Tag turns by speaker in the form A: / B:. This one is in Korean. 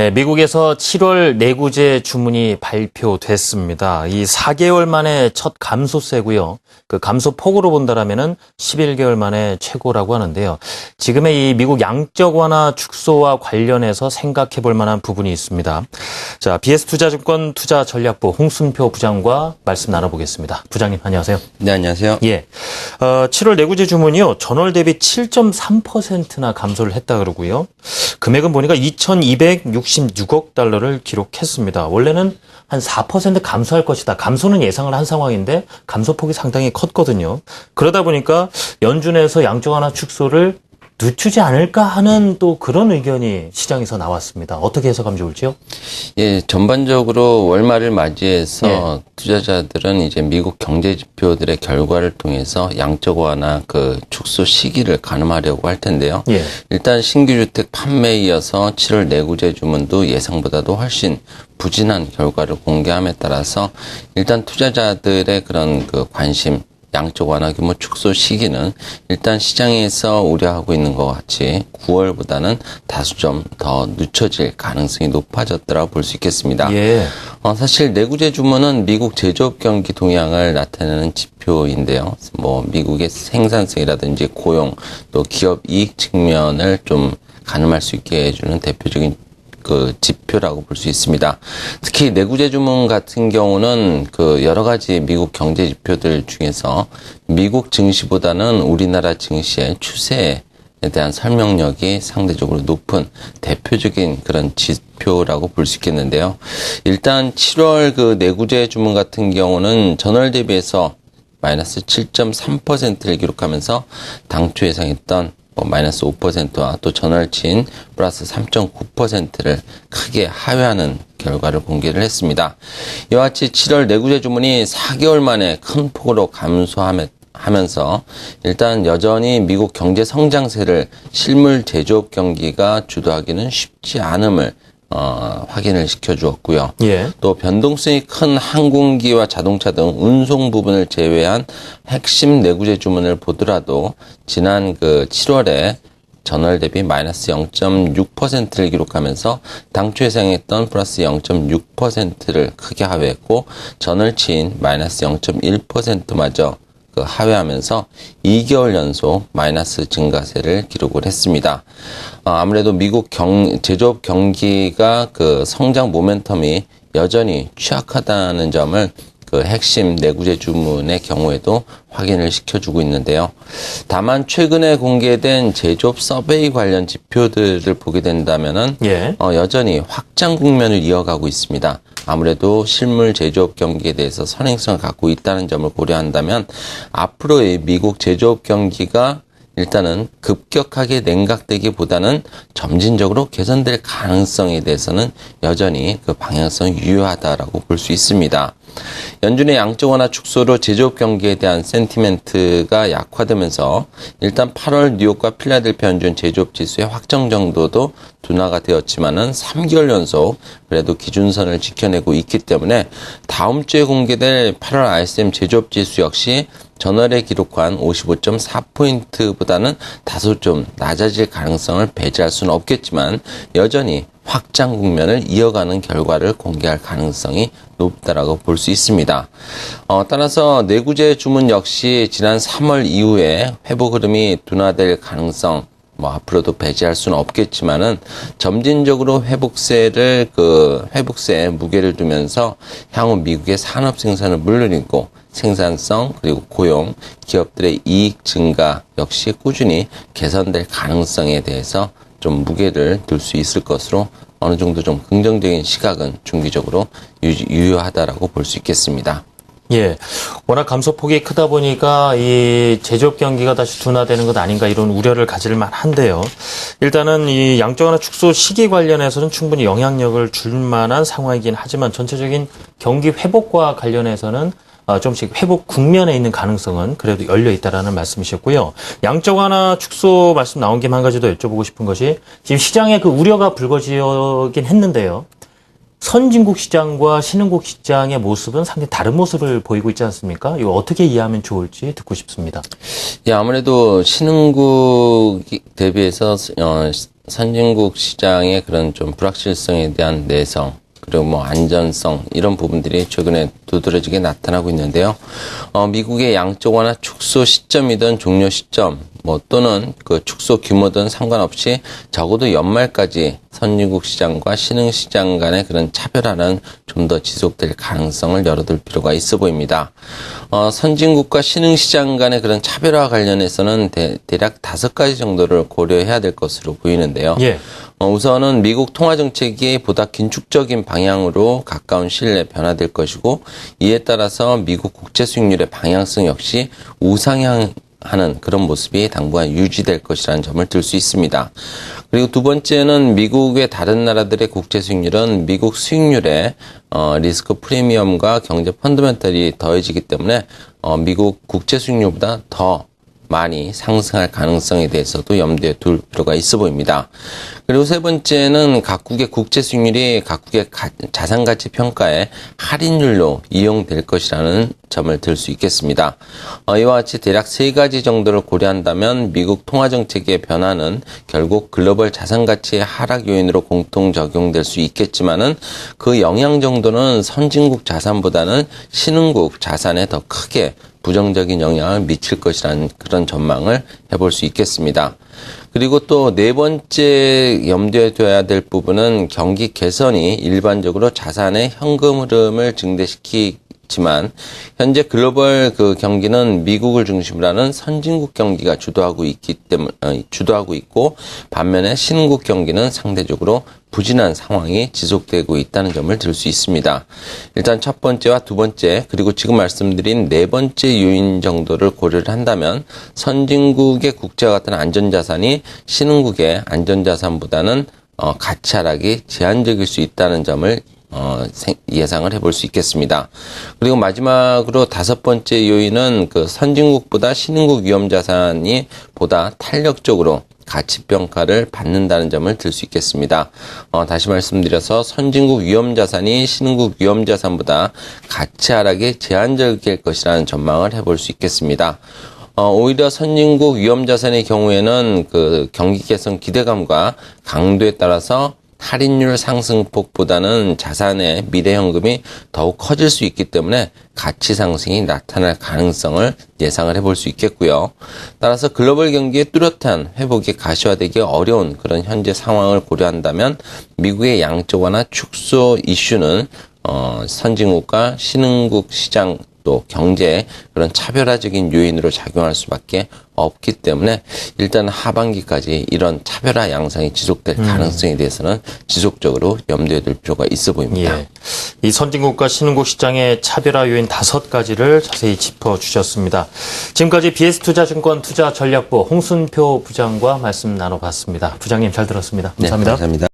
A: 네, 미국에서 7월 내구재 주문이 발표됐습니다. 이 4개월 만에 첫 감소세고요. 그 감소폭으로 본다라면은 11개월 만에 최고라고 하는데요. 지금의 이 미국 양적 완화 축소와 관련해서 생각해 볼 만한 부분이 있습니다. 자, BS 투자증권 투자 전략부 홍순표 부장과 말씀 나눠보겠습니다. 부장님 안녕하세요.
B: 네, 안녕하세요.
A: 예. 어, 7월 내구재 주문이요. 전월 대비 7.3%나 감소를 했다 그러고요. 금액은 보니까 2,266억 달러를 기록했습니다. 원래는 한 4% 감소할 것이다. 감소는 예상을 한 상황인데 감소폭이 상당히 컸거든요. 그러다 보니까 연준에서 양적 완화 축소를 늦추지 않을까 하는 또 그런 의견이 시장에서 나왔습니다. 어떻게 해석하면 좋을지요?
B: 예, 전반적으로 월말을 맞이해서
A: 예.
B: 투자자들은 이제 미국 경제 지표들의 결과를 통해서 양적 완화 그 축소 시기를 가늠하려고 할 텐데요.
A: 예.
B: 일단 신규 주택 판매에 이어서 7월 내구재 주문도 예상보다도 훨씬 부진한 결과를 공개함에 따라서 일단 투자자들의 그런 그 관심 양적 완화 규모 축소 시기는 일단 시장에서 우려하고 있는 것 같이 9월보다는 다소 좀더 늦춰질 가능성이 높아졌더라고 볼수 있겠습니다.
A: 예.
B: 어, 사실 내구재 주문은 미국 제조업 경기 동향을 나타내는 지표인데요. 뭐 미국의 생산성이라든지 고용 또 기업 이익 측면을 좀 가늠할 수 있게 해주는 대표적인 그 지표라고 볼 수 있습니다. 특히 내구재 주문 같은 경우는 그 여러 가지 미국 경제 지표들 중에서 미국 증시보다는 우리나라 증시의 추세에 대한 설명력이 상대적으로 높은 대표적인 그런 지표라고 볼 수 있겠는데요. 일단 7월 그 내구재 주문 같은 경우는 전월 대비해서 마이너스 7.3%를 기록하면서 당초 예상했던 뭐 마이너스 5%와 또 전월치인 플러스 3.9%를 크게 하회하는 결과를 공개를 했습니다. 이와 같이 7월 내구재 주문이 4개월 만에 큰 폭으로 감소하면서 일단 여전히 미국 경제 성장세를 실물 제조업 경기가 주도하기는 쉽지 않음을 어, 확인을 시켜주었고요.
A: 예.
B: 또 변동성이 큰 항공기와 자동차 등 운송 부분을 제외한 핵심 내구재 주문을 보더라도 지난 그 7월에 전월 대비 마이너스 0.6%를 기록하면서 당초 예상했던 플러스 0.6%를 크게 하회했고 전월치인 마이너스 0.1%마저 그 하회하면서 2개월 연속 마이너스 증가세를 기록을 했습니다. 어, 아무래도 미국 경, 제조업 경기가 그 성장 모멘텀이 여전히 취약하다는 점을 그 핵심 내구재 주문의 경우에도 확인을 시켜주고 있는데요. 다만 최근에 공개된 제조업 서베이 관련 지표들을 보게 된다면은
A: 예.
B: 어, 여전히 확장 국면을 이어가고 있습니다. 아무래도 실물 제조업 경기에 대해서 선행성을 갖고 있다는 점을 고려한다면 앞으로의 미국 제조업 경기가 일단은 급격하게 냉각되기보다는 점진적으로 개선될 가능성에 대해서는 여전히 그 방향성이 유효하다라고 볼 수 있습니다. 연준의 양적 완화 축소로 제조업 경기에 대한 센티멘트가 약화되면서 일단 8월 뉴욕과 필라델피아 연준 제조업 지수의 확정 정도도 둔화가 되었지만은 3개월 연속 그래도 기준선을 지켜내고 있기 때문에 다음 주에 공개될 8월 ISM 제조업 지수 역시 전월에 기록한 55.4포인트보다는 다소 좀 낮아질 가능성을 배제할 수는 없겠지만 여전히 확장 국면을 이어가는 결과를 공개할 가능성이 높다라고 볼 수 있습니다. 어, 따라서 내구재 주문 역시 지난 3월 이후에 회복 흐름이 둔화될 가능성 뭐 앞으로도 배제할 수는 없겠지만은 점진적으로 회복세를 그 회복세에 무게를 두면서 향후 미국의 산업 생산을 물러리고 생산성 그리고 고용 기업들의 이익 증가 역시 꾸준히 개선될 가능성에 대해서 좀 무게를 둘 수 있을 것으로 어느 정도 좀 긍정적인 시각은 중기적으로 유- 유효하다라고 볼 수 있겠습니다.
A: 예. 워낙 감소폭이 크다 보니까 이 제조업 경기가 다시 둔화되는 것 아닌가 이런 우려를 가질 만한데요. 일단은 이 양적 완화 축소 시기 관련해서는 충분히 영향력을 줄 만한 상황이긴 하지만 전체적인 경기 회복과 관련해서는 어, 좀씩 회복 국면에 있는 가능성은 그래도 열려 있다라는 말씀이셨고요. 양적 완화 축소 말씀 나온 김에 한 가지 더 여쭤보고 싶은 것이 지금 시장에 그 우려가 불거지긴 했는데요. 선진국 시장과 신흥국 시장의 모습은 상당히 다른 모습을 보이고 있지 않습니까? 이거 어떻게 이해하면 좋을지 듣고 싶습니다.
B: 예, 아무래도 신흥국 대비해서 어, 선진국 시장의 그런 좀 불확실성에 대한 내성 그리고 뭐 안전성 이런 부분들이 최근에 두드러지게 나타나고 있는데요. 어, 미국의 양적 완화 축소 시점이든 종료 시점 뭐 또는 그 축소 규모든 상관없이 적어도 연말까지 선진국 시장과 신흥 시장 간의 그런 차별화는 좀 더 지속될 가능성을 열어둘 필요가 있어 보입니다. 어, 선진국과 신흥 시장 간의 그런 차별화 관련해서는 대, 대략 다섯 가지 정도를 고려해야 될 것으로 보이는데요.
A: 예.
B: 어, 우선은 미국 통화 정책이 보다 긴축적인 방향으로 가까운 시일 내에 변화될 것이고 이에 따라서 미국 국채 수익률의 방향성 역시 우상향 하는 그런 모습이 당분간 유지될 것이라는 점을 들 수 있습니다. 그리고 두 번째는 미국의 다른 나라들의 국채 수익률은 미국 수익률의 어, 리스크 프리미엄과 경제 펀드멘탈이 더해지기 때문에 어, 미국 국채 수익률보다 더 많이 상승할 가능성에 대해서도 염두에 둘 필요가 있어 보입니다. 그리고 세 번째는 각국의 국제 수익률이 각국의 가- 자산 가치 평가의 할인율로 이용될 것이라는 점을 들 수 있겠습니다. 어, 이와 같이 대략 세 가지 정도를 고려한다면 미국 통화 정책의 변화는 결국 글로벌 자산 가치의 하락 요인으로 공통 적용될 수 있겠지만은 그 영향 정도는 선진국 자산보다는 신흥국 자산에 더 크게 부정적인 영향을 미칠 것이라는 그런 전망을 해볼 수 있겠습니다. 그리고 또 네 번째 염두에 둬야 될 부분은 경기 개선이 일반적으로 자산의 현금 흐름을 증대시키 지만 현재 글로벌 그 경기는 미국을 중심으로 하는 선진국 경기가 주도하고 있기 때문에 주도하고 있고 반면에 신흥국 경기는 상대적으로 부진한 상황이 지속되고 있다는 점을 들 수 있습니다. 일단 첫 번째와 두 번째 그리고 지금 말씀드린 네 번째 요인 정도를 고려를 한다면 선진국의 국제와 같은 안전자산이 신흥국의 안전자산보다는 어, 가치 하락이 제한적일 수 있다는 점을 어, 생- 예상을 해볼 수 있겠습니다. 그리고 마지막으로 다섯 번째 요인은 그 선진국보다 신흥국 위험 자산이 보다 탄력적으로 가치 평가를 받는다는 점을 들 수 있겠습니다. 어, 다시 말씀드려서 선진국 위험 자산이 신흥국 위험 자산보다 가치 하락이 제한적일 것이라는 전망을 해볼 수 있겠습니다. 어, 오히려 선진국 위험 자산의 경우에는 그 경기 개선 기대감과 강도에 따라서 할인율 상승폭보다는 자산의 미래 현금이 더욱 커질 수 있기 때문에 가치 상승이 나타날 가능성을 예상을 해볼 수 있겠고요. 따라서 글로벌 경기의 뚜렷한 회복이 가시화되기 어려운 그런 현재 상황을 고려한다면 미국의 양적 완화 축소 이슈는 어, 선진국과 신흥국 시장 또 경제 그런 차별화적인 요인으로 작용할 수밖에 없기 때문에 일단 하반기까지 이런 차별화 양상이 지속될 가능성에 대해서는 지속적으로 염두에 둘 필요가 있어 보입니다.
A: 예. 이 선진국과 신흥국 시장의 차별화 요인 다섯 가지를 자세히 짚어 주셨습니다. 지금까지 BS투자증권 투자전략부 홍순표 부장과 말씀 나눠봤습니다. 부장님 잘 들었습니다.
B: 네,
A: 감사합니다.
B: 감사합니다.